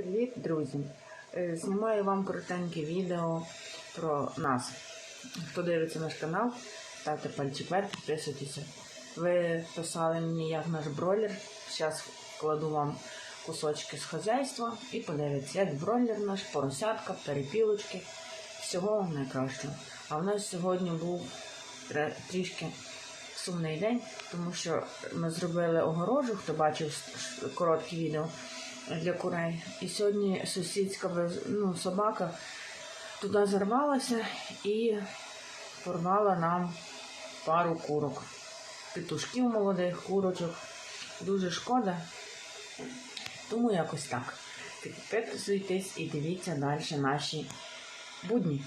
Привіт, друзі! Е, Знімаю вам коротеньке відео про нас. Хто дивиться наш канал, ставте пальчик вверх, підписуйтеся. Ви писали мені, як наш бройлер. Зараз вкладу вам кусочки з хазяйства і подивіться, як бройлер наш, поросятка, перепілочки. Всього найкращого. А в нас сьогодні був трішки сумний день, тому що ми зробили огорожу, хто бачив коротке відео для курей. І сьогодні сусідська ну, собака туди зарвалася і порвала нам пару курок. Петушків молодих, курочок. Дуже шкода. Тому якось так. Підписуйтесь і дивіться далі наші будні.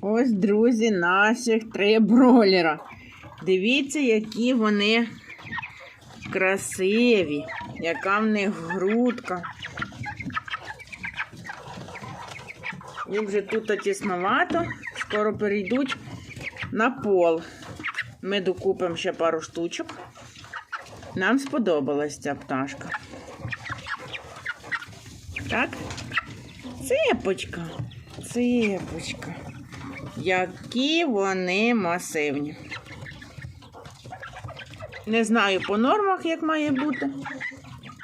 Ось, друзі, наших три бройлера. Дивіться, які вони красиві, яка в них грудка. Їм вже тут тісновато, скоро перейдуть на пол. Ми докупимо ще пару штучок. Нам сподобалась ця пташка. Так? Цепочка. Цепочка. Які вони масивні. Не знаю по нормах, як має бути.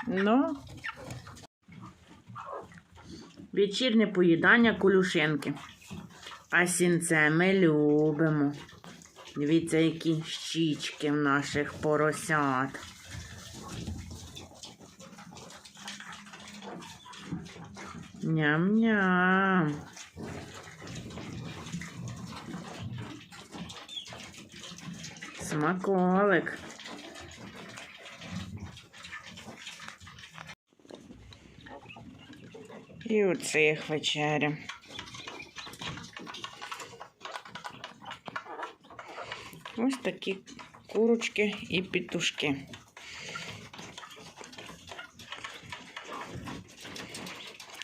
Но вечірнє поїдання колюшенки. А сінце ми любимо. Дивіться, які щічки в наших поросят. Ням-ням. Смаколик. І у цих вечеря. Ось такі курочки і петушки.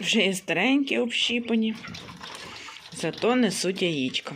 Вже є старенькі общіпані, зато несуть яєчко.